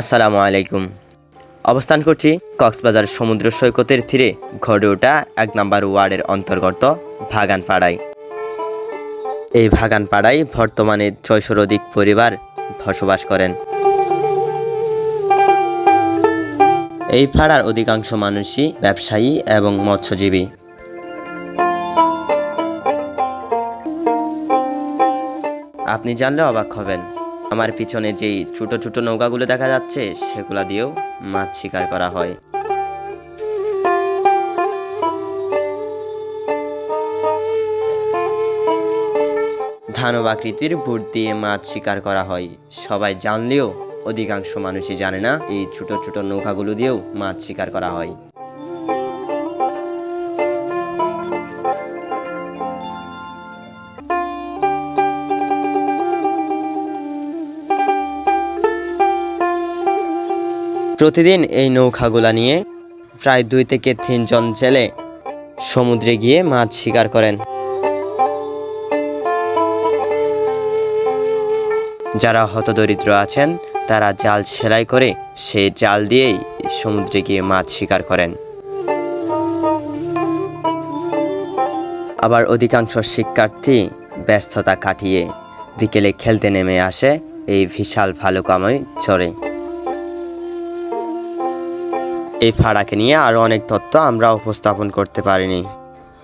আসসালামু আলাইকুম। অবস্থান করছি কক্সবাজার সমুদ্র সৈকতের তীরে। ঘরে ওঠা এক নম্বর ওয়ার্ডের অন্তর্গত ভাগানপাড়ায়। এই ভাগানপাড়ায় বর্তমানে ছয়শোর অধিক পরিবার বসবাস করেন। এই পাড়ার অধিকাংশ মানুষই ব্যবসায়ী এবং মৎস্যজীবী। আপনি জানলে অবাক হবেন। আমার পিছনে যেই ছোট ছোট নৌকাগুলো দেখা যাচ্ছে, সেগুলা দিয়েও মাছ শিকার করা হয়। ধানব আকৃতির বুট দিয়ে মাছ শিকার করা হয়। সবাই জানলেও অধিকাংশ মানুষই জানে না, এই ছোট ছোট নৌকাগুলো দিয়েও মাছ শিকার করা হয়। প্রতিদিন এই নৌকাগুলা নিয়ে প্রায় দুই থেকে তিনজন জেলে সমুদ্রে গিয়ে মাছ শিকার করেন। যারা হতদরিদ্র আছেন, তারা জাল সেলাই করে সেই জাল দিয়েই সমুদ্রে গিয়ে মাছ শিকার করেন। আবার অধিকাংশ শিক্ষার্থী ব্যস্ততা কাটিয়ে বিকেলে খেলতে নেমে আসে, এই বিশাল ভালুকাময় চরে। এই ফাড়াকে নিয়ে আরও অনেক তথ্য আমরা উপস্থাপন করতে পারিনি।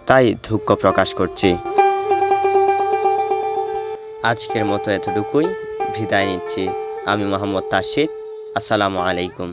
তাই দুঃখ প্রকাশ করছি। আজকের মতো এতটুকুই। বিদায় নিচ্ছি। আমি মোহাম্মদ তাশিদ আসসালামু আলাইকুম।